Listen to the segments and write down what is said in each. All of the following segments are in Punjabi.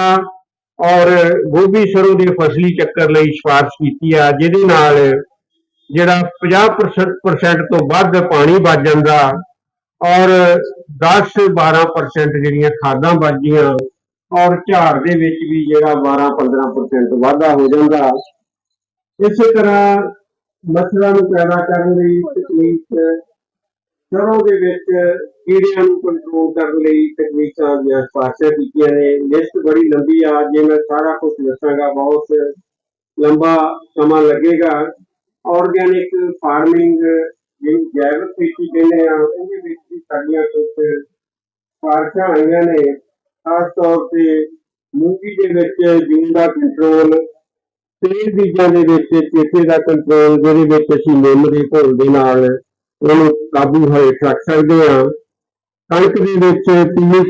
ਆ ਔਰ ਗੋਭੀ ਸਰੋਂ ਦੇ ਫਸਲੀ ਚੱਕਰ ਲਈ ਸਿਫਾਰਿਸ਼ ਕੀਤੀ ਆ, ਜਿਹਦੇ ਨਾਲ ਜਿਹੜਾ 50% ਤੋਂ ਵੱਧ ਪਾਣੀ ਬਚ ਜਾਂਦਾ ਔਰ 10-12% ਜਿਹੜੀਆਂ ਖਾਦਾਂ ਬਚਦੀਆਂ ਔਰ ਝਾੜ ਦੇ ਵਿੱਚ ਵੀ ਜਿਹੜਾ 12-15% ਵਾਧਾ ਹੋ ਜਾਂਦਾ। ਇਸੇ ਤਰ੍ਹਾਂ ਮੱਛਰਾਂ ਨੂੰ ਪੈਦਾ ਕਰਨ ਲਈ ਤਕਨੀਕ ਸਰੋਂ ਦੇ ਵਿੱਚ ਕੀੜਿਆਂ ਨੂੰ ਕੰਟਰੋਲ ਕਰਨ ਲਈ ਤਕਨੀਕਾਂ ਦੀਆਂ ਸਿਫਾਰਸ਼ਾਂ ਕੀਤੀਆਂ ਨੇ। ਲਿਸਟ ਬੜੀ ਲੰਬੀ ਆ, ਜੇ ਮੈਂ ਸਾਰਾ ਕੁਝ ਦੱਸਾਂਗਾ, ਬਹੁਤ ਲੰਬਾ ਸਮਾਂ ਲੱਗੇਗਾ। ਆਰਗੈਨਿਕ ਫਾਰਮਿੰਗ ਜਿਹਨੂੰ ਜੈਵਿਕ ਖੇਤੀ ਕਹਿੰਦੇ ਆ, ਉਹਦੇ ਵਿੱਚ ਵੀ ਸਾਡੀਆਂ ਕੁਝ ਸਿਫਾਰਸ਼ਾਂ ਆਈਆਂ ਨੇ। ਖਾਸ ਤੌਰ ਤੇ ਮੂੰਗੀ ਦੇ ਵਿੱਚ ਜੂਨ ਦਾ ਕੰਟਰੋਲ ਤੇਲ ਬੀਜਾਂ ਦੇ ਵਿੱਚ ਚੇਤੇ ਦਾ ਕੰਟਰੋਲ ਜਿਹਦੇ ਵਿੱਚ ਅਸੀਂ ਨਿੰਮ ਦੇ ਘੋਲ ਦੇ ਨਾਲ ਉਹਨੂੰ ਕਾਬੂ ਹੇਠ ਰੱਖ ਸਕਦੇ ਹਾਂ। ਕਣਕ ਦੇ ਵਿੱਚ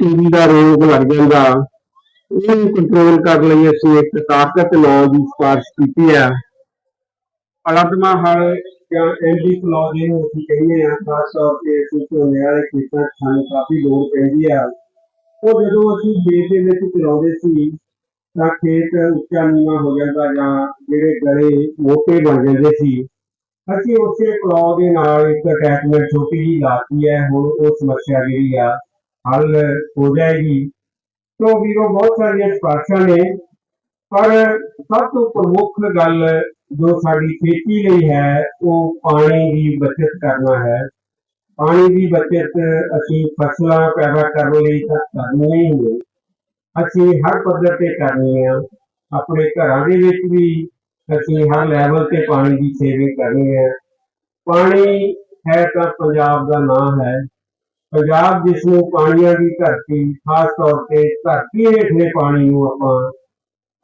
ਪੀਲੀ ਦਾ ਰੋਗ ਲੱਗ ਜਾਂਦਾ। ਇਹਨੂੰ ਕੰਟਰੋਲ ਕਰਨ ਲਈ ਅਸੀਂ ਇੱਕ ਤਾਕਤ ਨਾਂ ਦੀ ਸਿਫਾਰਿਸ਼ ਕੀਤੀ ਹੈ। ਅਲੱਦਮਾ ਹਲ ਜਾਂ ਐਂਟੀ ਫਲੋ ਜਿਹਨੂੰ ਅਸੀਂ ਕਹਿੰਦੇ ਹਾਂ, ਖਾਸ ਤੌਰ ਤੇ ਅਸੀਂ ਝੋਨੇ ਵਾਲੇ ਖੇਤਾਂ 'ਚ ਸਾਨੂੰ ਕਾਫੀ ਲੋੜ ਪੈਂਦੀ ਆ ਉਹ ਜਦੋਂ ਅਸੀਂ ਖੇਤ ਦੇ ਵਿੱਚ ਚਲਾਉਂਦੇ ਸੀ, ਤਾਂ ਖੇਤ ਉੱਚਾ ਨੀਵਾਂ ਹੋ ਜਾਂਦਾ ਜਾਂ ਜਿਹੜੇ ਗਲੇ ਮੋਟੇ ਬਣ ਜਾਂਦੇ ਸੀ। ਅਸੀਂ ਉਸੇ ਪਲਾਉ ਦੇ ਨਾਲ ਇੱਕ ਅਟੈਚਮੈਂਟ ਛੋਟੀ ਜਿਹੀ ਲਾਤੀ ਹੈ, ਹੁਣ ਉਹ ਸਮੱਸਿਆ ਜਿਹੜੀ ਆ ਹੱਲ ਹੋ ਜਾਏਗੀ। ਤੋਂ ਵੀਰੋ, ਬਹੁਤ ਸਾਰੀਆਂ ਸਿਫਾਰਸ਼ਾਂ ਨੇ, ਪਰ ਸਭ ਤੋਂ ਪ੍ਰਮੁੱਖ ਗੱਲ ਜੋ ਸਾਡੀ ਖੇਤੀ ਲਈ ਹੈ, ਉਹ ਪਾਣੀ ਦੀ ਬਚਤ ਕਰਨਾ ਹੈ। ਪਾਣੀ ਦੀ ਬਚਤ ਅਸੀਂ ਫਸਲਾਂ ਪੈਦਾ ਕਰਨ ਲਈ ਤਾਂ ਕਰਨੀ ਹੀ ਹੈ ਅਸੀਂ ਹਰ ਪੱਧਰ ਤੇ ਕਰਨੀ ਆ। ਆਪਣੇ ਘਰਾਂ ਦੇ ਵਿੱਚ ਵੀ ਅਸੀਂ ਹਰ ਲੈਵਲ ਤੇ ਪਾਣੀ ਦੀ ਸੇਵਾ ਕਰਨੀ ਹੈ। ਪਾਣੀ ਹੈ ਤਾਂ ਪੰਜਾਬ ਦਾ ਨਾਮ ਹੈ। ਪੰਜਾਬ ਜਿਸ ਨੂੰ ਪਾਣੀਆਂ ਦੀ ਧਰਤੀ, ਖਾਸ ਤੌਰ ਤੇ ਧਰਤੀ ਹੇਠਲੇ ਪਾਣੀ ਨੂੰ ਆਪਾਂ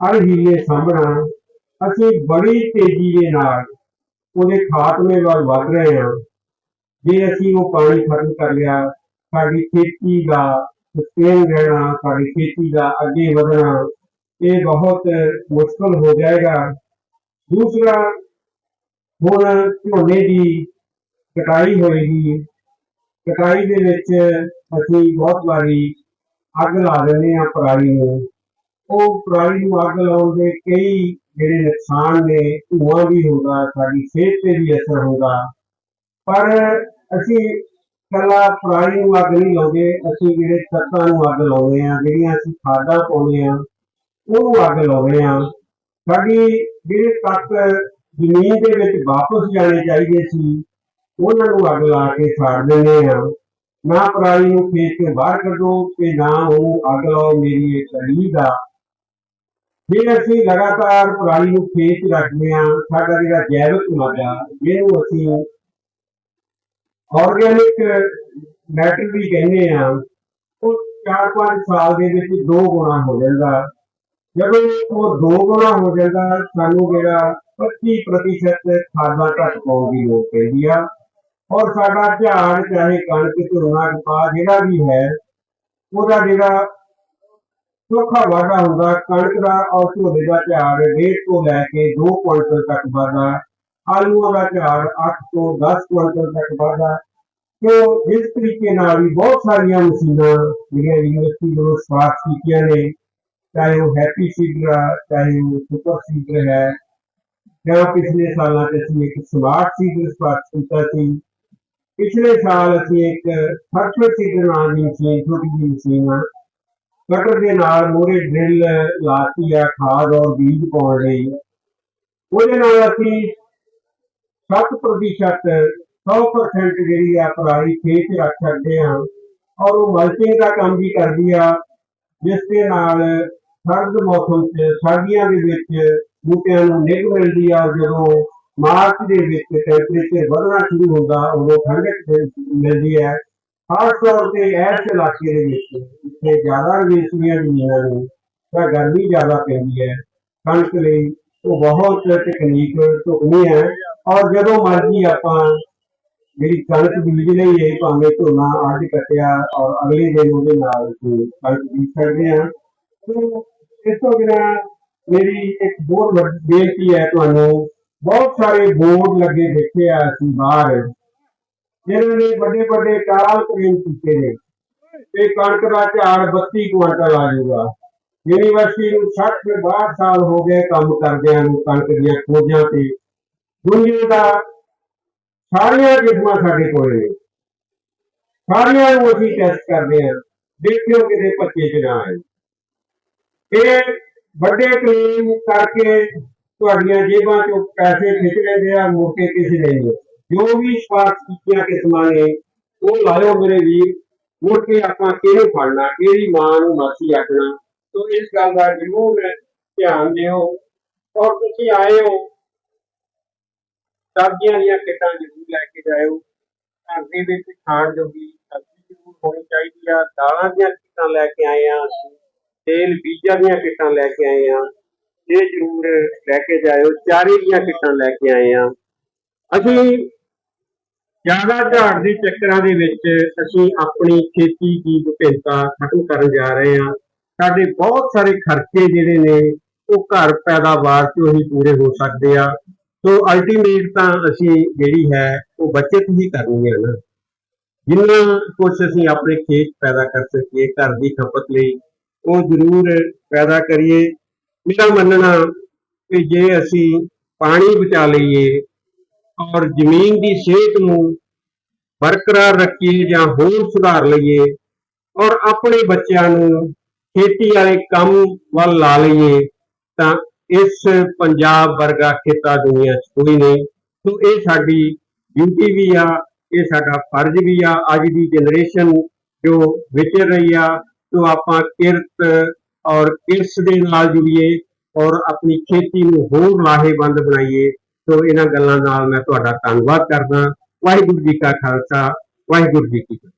ਹਰ ਹੀਲੇ ਸਾਂਭਣਾ, ਅਸੀਂ ਬੜੀ ਤੇਜ਼ੀ ਦੇ ਨਾਲ ਉਹਦੇ ਖਾਤਮੇ ਵੱਲ ਵੱਧ ਰਹੇ ਹਾਂ। ਜੇ ਅਸੀਂ ਉਹ ਪਾਣੀ ਖਤਮ ਕਰ ਲਿਆ, ਸਾਡੀ ਖੇਤੀ ਦਾ ਸਸਟੇਨ ਰਹਿਣਾ, ਸਾਡੀ ਖੇਤੀ ਦਾ ਅੱਗੇ ਵਧਣਾ, ਇਹ ਬਹੁਤ ਮੁਸ਼ਕਲ ਹੋ ਜਾਏਗਾ। ਦੂਸਰਾ ਹੁਣ ਝੋਨੇ ਦੀ ਕਟਾਈ ਹੋਏਗੀ। ਕਟਾਈ ਦੇ ਵਿੱਚ ਅਸੀਂ ਬਹੁਤ ਵਾਰੀ ਅੱਗ ਲਾ ਦਿੰਦੇ ਹਾਂ ਪਰਾਲੀ ਨੂੰ। ਉਹ ਪਰਾਲੀ ਨੂੰ ਅੱਗ ਲਾਉਣ ਦੇ ਕਈ ਜਿਹੜੇ ਨੁਕਸਾਨ ਨੇ, ਧੂਆਂ ਵੀ ਹੁੰਦਾ, ਸਾਡੀ ਸਿਹਤ ਤੇ ਵੀ ਅਸਰ ਹੁੰਦਾ। ਪਰ ਅਸੀਂ ਕੱਲਾ ਪਰਾਲੀ ਨੂੰ ਅੱਗ ਨਹੀਂ ਲਾਉਂਦੇ, ਅਸੀਂ ਜਿਹੜੇ ਤੱਤਾਂ ਨੂੰ ਅੱਗ ਲਾਉਂਦੇ ਆ ਜਿਹੜੀਆਂ ਅਸੀਂ ਖਾਦਾਂ ਪਾਉਂਦੇ ਆ ਉਹਨੂੰ ਅੱਗ ਲਾਉਂਦੇ ਆ ਸਾਡੀ ਜਿਹੜੇ ਤੱਤ ਜ਼ਮੀਨ ਦੇ ਵਿੱਚ ਵਾਪਸ ਜਾਣੇ ਚਾਹੀਦੇ ਸੀ, ਉਹਨਾਂ ਨੂੰ ਅੱਗ ਲਾ ਕੇ ਸਾੜ ਦਿੰਦੇ ਆ ਨਾ ਪਰਾਲੀ ਨੂੰ ਖੇਤ ਤੋਂ ਬਾਹਰ ਕੱਢੋ ਤੇ ਨਾ ਉਹਨੂੰ ਅੱਗ ਲਾਓ, ਮੇਰੀ ਇਹ ਤਲੀ ਦਾ ਜੇ ਅਸੀਂ ਲਗਾਤਾਰ ਪਰਾਲੀ ਨੂੰ ਖੇਤ ਰੱਖਦੇ ਆ ਸਾਡਾ ਜਿਹੜਾ ਜੈਵਿਕ ਮਾਦਾ ਜਿਹਨੂੰ ਅਸੀਂ ਆਰਗੈਨਿਕ ਮੈਟਰ ਵੀ ਕਹਿੰਦੇ ਆ ਉਹ 4-5 ਸਾਲ ਦੇ ਵਿੱਚ ਦੋ ਗੁਣਾ ਹੋ ਜਾਂਦਾ। ਜਦੋਂ ਉਹ ਦੋ ਗੁਣਾ ਹੋ ਜਾਂਦਾ, ਸਾਨੂੰ ਜਿਹੜਾ 25% ਖਾਦਾਂ ਘੱਟ ਪਾਉਣ ਦੀ ਲੋੜ ਪੈਂਦੀ ਆ। ਔਰ ਸਾਡਾ ਝਾੜ ਚਾਹੇ ਕਣਕ, ਝੋਨਾ ਕਪਾਹ ਜਿਹੜਾ ਵੀ ਹੈ, ਉਹਦਾ ਜਿਹੜਾ ਚੋਖਾ ਵਾਧਾ ਹੁੰਦਾ, ਕਣਕ ਦਾ ਔਰ ਝੋਨੇ ਦਾ ਝਾੜ ਡੇਢ ਤੋਂ ਲੈ ਕੇ 2 ਕੁਇੰਟਲ ਤੱਕ ਵਾਧਾ, ਆਲੂਆਂ ਦਾ ਝਾੜ 8 ਤੋਂ 10 ਕੁਇੰਟਲ ਤੱਕ ਵਾਧਾ। ਤੋ ਇਸ ਤਰੀਕੇ ਨਾਲ ਵੀ ਬਹੁਤ ਸਾਰੀਆਂ ਮਸ਼ੀਨਾਂ ਜਿਹੜੀਆਂ ਯੂਨੀਵਰਸਿਟੀ ਵੱਲੋਂ ਸਪਾਰਕ ਕੀਤੀਆਂ ਨੇ। ਚਾਹੇ ਉਹ ਹੈਪੀ ਸੀਡਰ ਆ ਚਾਹੇ ਉਹ ਸੁਪਰ ਸੀਡਰ ਹੈ ਜਾਂ ਪਿਛਲੇ ਸਾਲਾਂ 'ਚ ਅਸੀਂ ਇੱਕ ਸਮਾਰਟ ਸੀਡਰ ਸਪਾਰਕ ਕੀਤਾ ਸੀ ਪਿਛਲੇ ਸਾਲ ਅਸੀਂ ਇੱਕ ਫਰਟਰ ਸੀਡਰ ਨਾਂ ਦੀ ਮਸ਼ੀਨ ਛੋਟੀ ਜਿਹੀ ਮਸ਼ੀਨ ਆ ਕਟਰ ਦੇ ਨਾਲ ਮੂਹਰੇ ਡਰਿਲ ਲਾਤੀ ਆ ਖਾਦ ਔਰ ਬੀਜ ਪਾਉਣ ਲਈ ਉਹਦੇ ਨਾਲ ਅਸੀਂ 7% 100% ਜਿਹੜੀ ਆ ਪਰਾਲੀ ਖੇਤ 'ਚ ਰੱਖ ਸਕਦੇ ਹਾਂ ਔਰ ਉਹ ਮਲਚਿੰਗ ਦਾ ਕੰਮ ਵੀ ਕਰਦੀ ਆ ਜਿਸ ਦੇ ਨਾਲ ਸਰਦ ਮੌਸਮ 'ਚ, ਸਰਦੀਆਂ ਦੇ ਵਿੱਚ ਬੂਟਿਆਂ ਨੂੰ ਨਿੱਘ ਮਿਲਦੀ ਆ, ਜਦੋਂ ਮਾਰਚ ਦੇ ਵਿੱਚ ਟੈਂਪਰੇਚਰ ਵਧਣਾ ਸ਼ੁਰੂ ਹੁੰਦਾ, ਉਦੋਂ ਠੰਡਕ ਮਿਲਦੀ ਹੈ। ਖਾਸ ਤੌਰ ਤੇ ਇਸ ਇਲਾਕੇ ਦੇ ਵਿੱਚ, ਜਿੱਥੇ ਜ਼ਿਆਦਾ ਰੇਸ਼ਮੀਆਂ ਜ਼ਮੀਨਾਂ ਨੇ, ਤਾਂ ਗਰਮੀ ਜ਼ਿਆਦਾ ਪੈਂਦੀ ਹੈ। ਕਣਕ ਲਈ ਉਹ ਬਹੁਤ ਤਕਨੀਕ ਢੁਕਵੀਂ ਹੈ ਔਰ ਜਦੋਂ ਮਰਜ਼ੀ ਆਪਾਂ ਜਿਹੜੀ ਕਣਕ ਬੀਜ ਲਈਏ, ਭਾਵੇਂ ਝੋਨਾ ਅੱਜ ਕੱਟਿਆ ਔਰ ਅਗਲੇ ਦਿਨ ਉਹਦੇ ਨਾਲ ਕਣਕ ਬੀਜ ਸਕਦੇ ਹਾਂ। ਸੋ ਇਸ ਤੋਂ ਬਿਨਾਂ ਮੇਰੀ ਇੱਕ ਹੋਰ ਵੱਡੀ ਬੇਨਤੀ ਹੈ ਤੁਹਾਨੂੰ, ਬਹੁਤ ਸਾਰੇ ਬੋਰਡ ਲੱਗੇ ਦੇਖੇ ਆ ਅਸੀਂ ਬਾਹਰ, ਜਿਨ੍ਹਾਂ ਨੇ ਵੱਡੇ ਵੱਡੇ ਟਾਲ ਪ੍ਰੇਮ ਕੀਤੇ ਨੇ। ਇਹ ਕਣਕ ਦਾ ਝਾੜ 32 ਕੁਇੰਟਲ ਆ ਜਾਊਗਾ। ਯੂਨੀਵਰਸਿਟੀ ਨੂੰ 60 62 ਸਾਲ ਹੋ ਗਏ ਕੰਮ ਕਰਦਿਆਂ ਨੂੰ ਕਣਕ ਦੀਆਂ ਖੋਜਾਂ ਤੇ। ਦੁਨੀਆ ਦਾ ਸਾਰੀਆਂ ਕਿਸਮਾਂ ਸਾਡੇ ਕੋਲ ਨੇ। ਸਾਰੀਆਂ ਨੂੰ ਅਸੀਂ ਟੈਸਟ ਕਰਦੇ ਹਾਂ। ਦੇਖਿਓ ਕਿਤੇ ਪੱਕੇ ਚ ਨਾ ਆਏ। ਇਹ ਵੱਡੇ ਕਲੇਮ ਕਰਕੇ ਤੁਹਾਡੀਆਂ ਜੇਬਾਂ ਚੋਂ ਪੈਸੇ ਖਿੱਚ ਲੈਂਦੇ ਆ, ਮੁੜ ਕਿਸੇ ਨਹੀਂ। ਜੋ ਵੀ ਸਪਾਰਸ਼ ਕੀਤੀਆਂ ਕਿਸਮਾਂ ਨੇ, ਉਹ ਲਾਇਓ ਮੇਰੇ ਵੀਰ, ਮੁੜ ਕੇ ਆਪਾਂ ਕਿਹਨੂੰ ਫੜਨਾ, ਕਿਹੜੀ ਮਾਂ ਨੂੰ ਮਾਸੀ ਆਖਣਾ। ਤੋ ਇਸ ਗੱਲ ਦਾ ਜ਼ਰੂਰ ਧਿਆਨ ਦਿਓ। ਔਰ ਤੁਸੀਂ ਆਏ ਹੋ, ਸਬਜ਼ੀਆਂ ਦੀਆਂ ਕਿੱਟਾਂ ਜ਼ਰੂਰ ਲੈ ਕੇ ਜਾਇਓ। ਘਰ ਦੇ ਵਿੱਚ ਖਾਣ ਜੋਗੀ ਸਬਜ਼ੀ ਜ਼ਰੂਰ ਹੋਣੀ ਚਾਹੀਦੀ ਆ, ਦਾਲਾਂ ਦੀਆਂ ਕਿੱਟਾਂ ਲੈ ਕੇ ਆਏ ਆ ਤੇਲ ਬੀਜਾਂ ਦੀਆਂ ਕਿੱਟਾਂ ਲੈ ਕੇ ਆਏ ਆ ਇਹ ਜ਼ਰੂਰ ਲੈ ਕੇ ਜਾਇਓ, ਚਾਰੇ ਦੀਆਂ ਕਿੱਟਾਂ ਲੈ ਕੇ ਆਏ ਆ ਅਸੀਂ ਜ਼ਿਆਦਾ ਝਾੜ ਦੇ ਚੱਕਰਾਂ ਦੇ ਵਿੱਚ ਅਸੀਂ ਆਪਣੀ ਖੇਤੀ ਦੀ ਵਿਭਿੰਨਤਾ ਖਤਮ ਕਰਨ ਜਾ ਰਹੇ ਹਾਂ। ਸਾਡੇ ਬਹੁਤ ਸਾਰੇ ਖਰਚੇ ਜਿਹੜੇ ਨੇ, ਉਹ ਘਰ ਪੈਦਾਵਾਰ ਤੋਂ ਹੀ ਪੂਰੇ ਹੋ ਸਕਦੇ ਆ। ਸੋ ਅਲਟੀਮੇਟ ਤਾਂ ਅਸੀਂ ਜਿਹੜੀ ਹੈ, ਉਹ ਬਚਤ ਹੀ ਕਰਨੀ ਹੈ ਨਾ। ਜਿੰਨਾ ਕੁਝ ਅਸੀਂ ਆਪਣੇ ਖੇਤ ਪੈਦਾ ਕਰ ਸਕੀਏ, ਘਰ ਦੀ ਖਪਤ ਲਈ ਉਹ ਜ਼ਰੂਰ ਪੈਦਾ ਕਰੀਏ। ਮੇਰਾ ਮੰਨਣਾ ਕਿ ਜੇ ਅਸੀਂ ਪਾਣੀ ਬਚਾ ਲਈਏ ਔਰ ਜ਼ਮੀਨ ਦੀ ਸਿਹਤ ਨੂੰ ਬਰਕਰਾਰ ਰੱਖੀਏ ਜਾਂ ਹੋਰ ਸੁਧਾਰ ਲਈਏ ਔਰ ਆਪਣੇ ਬੱਚਿਆਂ ਨੂੰ ਖੇਤੀ ਵਾਲੇ ਕੰਮ ਵੱਲ ਲਾ ਲਈਏ, ਤਾਂ ਇਸ ਪੰਜਾਬ ਵਰਗਾ ਖੇਤਾ ਦੁਨੀਆ 'ਚ ਕੋਈ ਨਹੀਂ। ਸੋ ਇਹ ਸਾਡੀ ਡਿਊਟੀ ਵੀ ਆ, ਇਹ ਸਾਡਾ ਫਰਜ਼ ਵੀ ਆ। ਅੱਜ ਦੀ ਜਨਰੇਸ਼ਨ ਜੋ ਵਿਚਰ ਰਹੀ ਆ ਸੋ ਆਪਾਂ ਕਿਰਤ ਔਰ ਕਿਰਸ ਦੇ ਨਾਲ ਜੁੜੀਏ ਔਰ ਆਪਣੀ ਖੇਤੀ ਨੂੰ ਹੋਰ ਲਾਹੇਵੰਦ ਬਣਾਈਏ ਸੋ ਇਹਨਾਂ ਗੱਲਾਂ ਨਾਲ ਮੈਂ ਤੁਹਾਡਾ ਧੰਨਵਾਦ ਕਰਦਾ ਵਾਹਿਗੁਰੂ ਜੀ ਕਾ ਖਾਲਸਾ ਵਾਹਿਗੁਰੂ ਜੀ ਕੀ ਫਤਿਹ